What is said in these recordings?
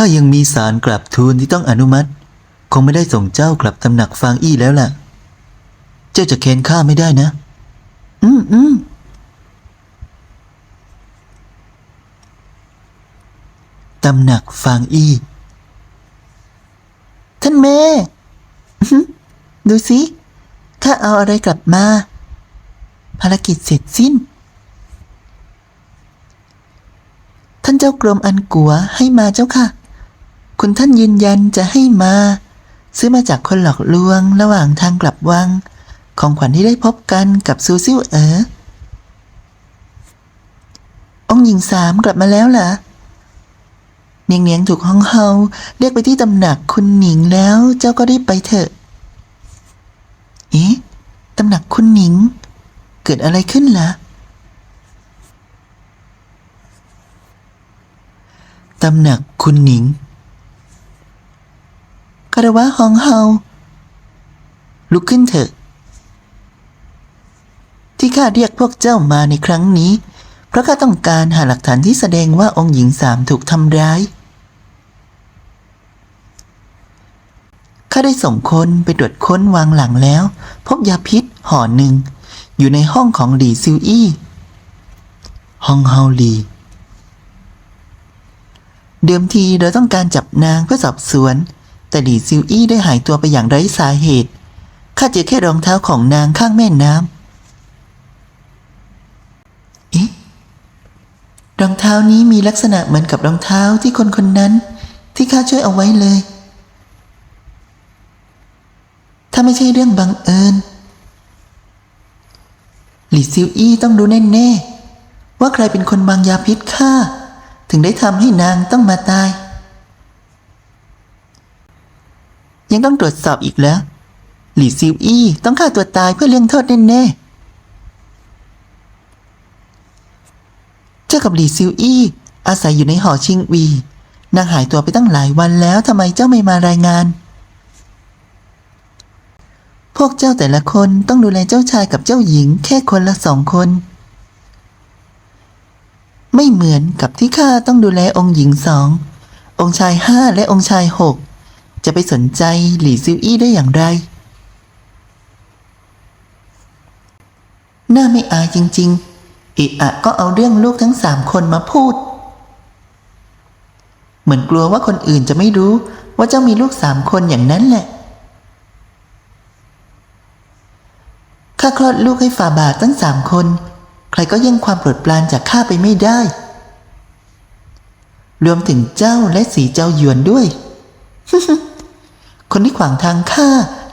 ข้ายังมีสารกลับทูลที่ต้องอนุมัติ คงไม่ได้ส่งเจ้ากลับตำหนักฟางอี้แล้วล่ะ เจ้าจะเค้นข้าไม่ได้นะ อืมอืมตำหนักฟางอี้ ท่านแม่อื้อหือดูสิข้าเอาอะไรกลับมา ภารกิจเสร็จสิ้น ท่านเจ้ากรมอันกัวให้มาเจ้าค่ะ คุณท่านยืนยันจะให้มา ซื้อมาจากคนหลอกลวงระหว่างทางกลับวัง ของขวัญที่ได้พบกันกับซูซิวเอ๋อองหญิงสามกลับมาแล้วเหรอเนียงเนียงถูกห้องเฮาเรียกไปที่ตำหนักคุณหนิงแล้วเจ้าก็รีบไปเถอะเอ๊ะตำหนักคุณหนิง เกิดอะไรขึ้นล่ะตำหนักคุณหนิงารวะฮองเฮา ลุกขึ้นเถอะ ที่ข้าเรียกพวกเจ้ามาในครั้งนี้ เพราะข้าต้องการหาหลักฐานที่แสดงว่าองค์หญิงสามถูกทำร้าย ข้าได้ส่งคนไปตรวจค้นวางหลังแล้ว พบยาพิษห่อหนึ่ง อยู่ในห้องของหลีซิวอี้ห้องเฮาหลีเดิมทีเราต้องการจับนางเพื่อสอบสวน แต่หลีซิวอี้ได้หายตัวไปอย่างไร้สาเหตุข้าเจอแค่รองเท้าของนางข้างแม่น้ำเอ๊ะรองเท้านี้มีลักษณะเหมือนกับรองเท้าที่คนคนนั้น ที่ข้าช่วยเอาไว้เลย ถ้าไม่ใช่เรื่องบังเอิญหลีซิวอี้ต้องรู้แน่ๆว่าใครเป็นคนวางยาพิษฆ่าถึงได้ทำให้นางต้องมาตาย ยังต้องตรวจสอบอีกแล้ว หลี่ซิวอี้ต้องฆ่าตัวตายเพื่อเลี่ยงโทษแน่ๆเจ้ากับหลี่ซิวอี้อาศัยอยู่ในหอชิงวี นางหายตัวไปตั้งหลายวันแล้วทำไมเจ้าไม่มารายงาน พวกเจ้าแต่ละคนต้องดูแลเจ้าชายกับเจ้าหญิงแค่คนละสองคน ไม่เหมือนกับที่ข้าต้องดูแลองค์หญิงสององค์ชายห้าและองค์ชายหก จะไปสนใจหลี่ซิวอี้ได้อย่างไร น่าไม่อายจริง ๆ เอะอะก็เอาเรื่องลูกทั้งสามคนมาพูด เหมือนกลัวว่าคนอื่นจะไม่รู้ว่าเจ้ามีลูกสามคนอย่างนั้นแหละ ข้าคลอดลูกให้ฝ่าบาทตั้งสามคน ใครก็แย่งความโปรดปรานจากข้าไปไม่ได้ รวมถึงเจ้าและสีเจ้าหยวนด้วย คนที่ขวางทางข้า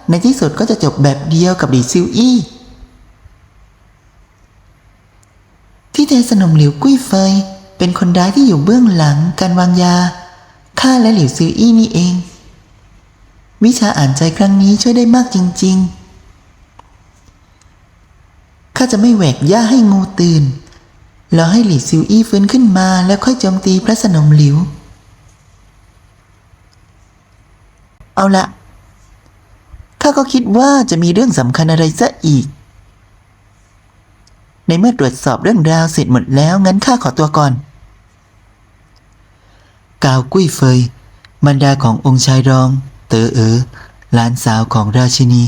ในที่สุดก็จะจบแบบเดียวกับหลีซิวอี้ ที่เทสนมหลิวกุ้ยเฟย เป็นคนร้ายที่อยู่เบื้องหลังการวางยาข้าและหลิวซิวอี้นี่เอง วิชาอ่านใจครั้งนี้ช่วยได้มากจริง ๆ ข้าจะไม่แหวกย่าให้งูตื่นแล้วให้หลี่ซิวอี้ฟื้นขึ้นมาแล้วค่อยโจมตีพระสนมหลิว เอาละข้าก็คิดว่าจะมีเรื่องสำคัญอะไรซะอีก ในเมื่อตรวจสอบเรื่องราวเสร็จหมดแล้ว งั้นข้าขอตัวก่อน กาวกุ้ยเฟยมารดาขององค์ชายรอง เต๋อเอ๋อหลานสาวของราชินี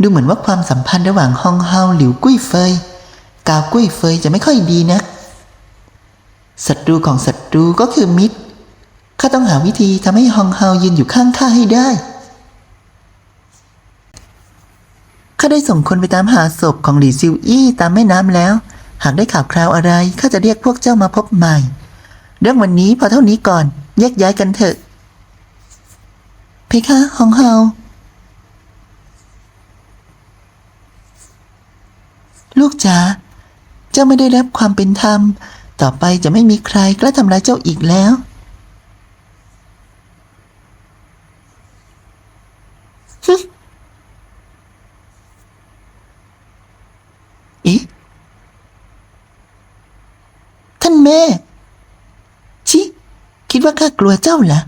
ดูเหมือนว่าความสัมพันธ์ระหว่างฮองเฮาหลิวกุ้ยเฟย กาวกุ้ยเฟยจะไม่ค่อยดีนะ ศัตรูของศัตรูก็คือมิตร ข้าต้องหาวิธีทำให้ฮองเฮายืนอยู่ข้างข้าให้ได้ ข้าได้ส่งคนไปตามหาศพของหลี่ซิวอี้ตามแม่น้ำแล้ว หากได้ข่าวคราวอะไร ข้าจะเรียกพวกเจ้ามาพบใหม่ เรื่องวันนี้พอเท่านี้ก่อน แยกย้ายกันเถอะ เพคะฮองเฮาลูกจ๋าเจ้าไม่ได้รับความเป็นธรรม ต่อไปจะไม่มีใครกล้าทำร้ายเจ้าอีกแล้ว เอ๊ะ ท่านแม่ ชิ คิดว่าข้ากลัวเจ้าเหรอ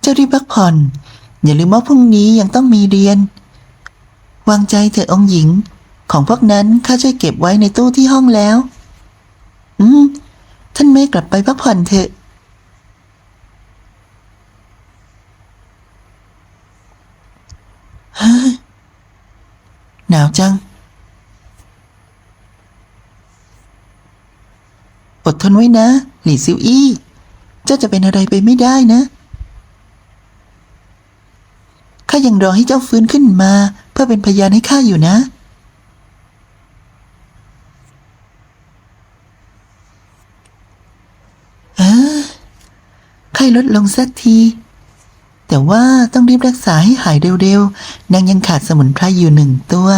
เจ้ารีบพักผ่อน อย่าลืมว่าพรุ่งนี้ยังต้องมีเรียน วางใจเถอะองค์หญิง ของพวกนั้นข้าช่วยเก็บไว้ในตู้ที่ห้องแล้ว อืม ท่านแม่กลับไปพักผ่อนเถอะเฮ้หนาวจัง อดทนไว้นะ หลี่ซิวอี้ เจ้าจะเป็นอะไรไปไม่ได้นะข้ายังรอให้เจ้าฟื้นขึ้นมา เพื่อเป็นพยานให้ข้าอยู่นะ เออไข้ลดลงสักที แต่ว่าต้องรีบรักษาให้หายเร็วๆ นางยังขาดสมุนไพรอยู่หนึ่งตัว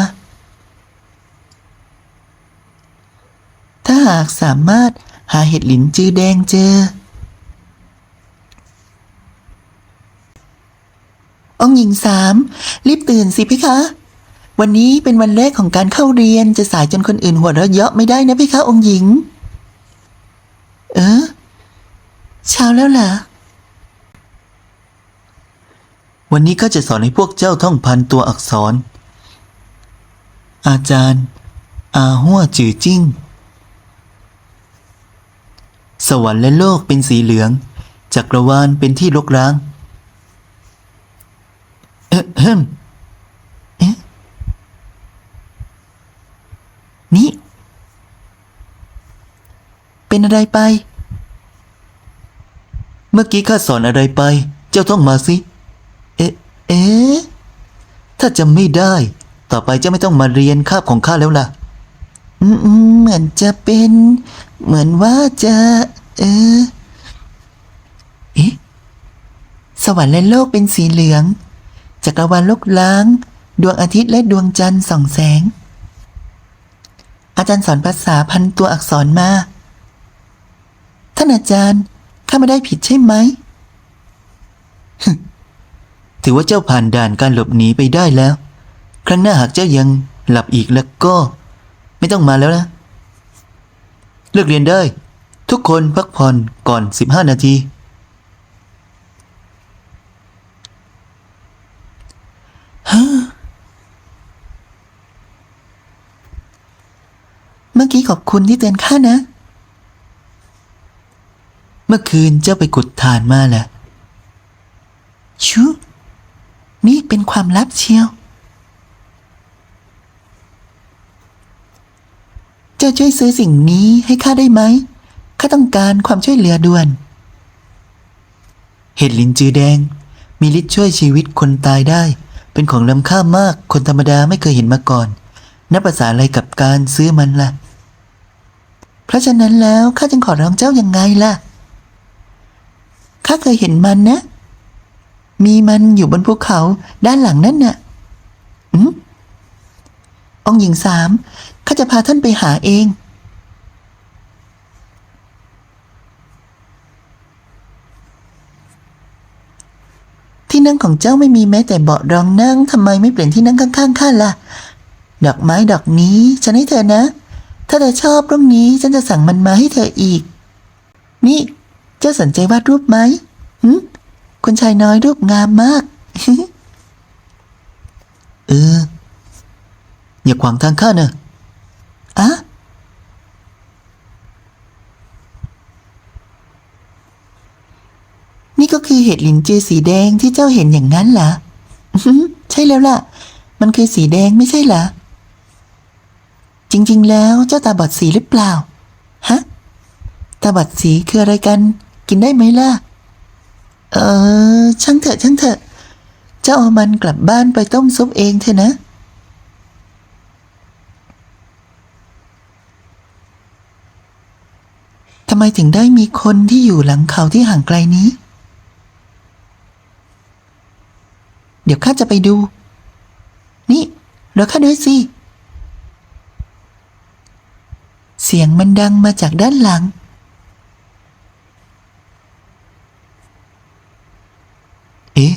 ถ้าหากสามารถหาเห็ดหลินจือแดงเจอ องหญิงสามรีบตื่นสิพี่คะ วันนี้เป็นวันแรกของการเข้าเรียนจะสายจนคนอื่นหัวเราะเยาะไม่ได้นะพี่คะองหญิง เออเช้าแล้วล่ะ วันนี้ข้าจะสอนให้พวกเจ้าท่องพันตัวอักษร อาจารย์ อาหัวจือจิ้ง สวรรค์และโลกเป็นสีเหลือง จักรวาลเป็นที่รกร้าง เอ๊ะเฮ้มนี่ เป็นอะไรไป เมื่อกี้ข้าสอนอะไรไป เจ้าท่องมาสิ เอ๊ะ ถ้าจำไม่ได้ ต่อไปจ้าไม่ต้องมาเรียนคาบของข้าแล้วล่ะ อืมเหมือนจะเป็น เหมือนว่าจะ เออเอ๊ะสวรรค์และโลกเป็นสีเหลือง จักรวาลลกล้าง ดวงอาทิตย์และดวงจันทร์ส่องแสง อาจารย์สอนภาษาพันตัวอักษรมา ท่านอาจารย์ ข้าไม่ได้ผิดใช่ไหม ถือว่าเจ้าผ่านด่านการหลบหนีไปได้แล้ว ครั้งหน้าหากเจ้ายังหลับอีกแล้วก็ ไม่ต้องมาแล้วนะ เลิกเรียนได้ ทุกคนพักผ่อนก่อน 15 นาที เมื่อกี้ขอบคุณที่เตือนข้านะ เมื่อคืนเจ้าไปขุดถ่านมาแหละชุ นี่เป็นความลับเชียว เจ้าช่วยซื้อสิ่งนี้ให้ข้าได้ไหม ข้าต้องการความช่วยเหลือด่วน เห็ดลินจือแดง มีฤทธิ์ช่วยชีวิตคนตายได้ เป็นของล้ำค่ามาก คนธรรมดาไม่เคยเห็นมาก่อน นับภาษาอะไรกับการซื้อมันล่ะ เพราะฉะนั้นแล้วข้าจึงขอร้องเจ้ายังไงล่ะ ข้าเคยเห็นมันนะ มีมันอยู่บนภูเขาด้านหลังนั่นน่ะ อืมองหญิงสามข้าจะพาท่านไปหาเอง ที่นั่งของเจ้าไม่มีแม้แต่เบาะรองนั่งทำไมไม่เปลี่ยนที่นั่งข้างๆข้าล่ะ ดอกไม้ดอกนี้ฉันให้เธอนะ ถ้าเธอชอบรุ่งนี้ฉันจะสั่งมันมาให้เธออีก นี่ เจ้าสนใจวาดรูปไหมหึ คุณชายน้อยรูปงามมาก เออ อย่าขวางทางข้าเนอะอะนี่ก็คือเห็ดหลินจือสีแดงที่เจ้าเห็นอย่างนั้นเหรออื้อหือใช่แล้วล่ะ มันคือสีแดงไม่ใช่เหรอ จริง ๆ แล้วเจ้าตาบอดสีหรือเปล่า ฮะ ตาบอดสีคืออะไรกัน กินได้ไหมล่ะ เออ ช่างเถอะช่างเถอะ เจ้าเอามันกลับบ้านไปต้มซุปเองเถอะนะ ทำไมถึงได้มีคนที่อยู่หลังเขาที่ห่างไกลนี้ เดี๋ยวข้าจะไปดู นี่รอข้าด้วยสิ เสียงมันดังมาจากด้านหลัง เอ๊ะ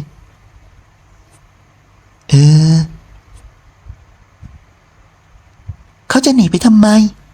เอ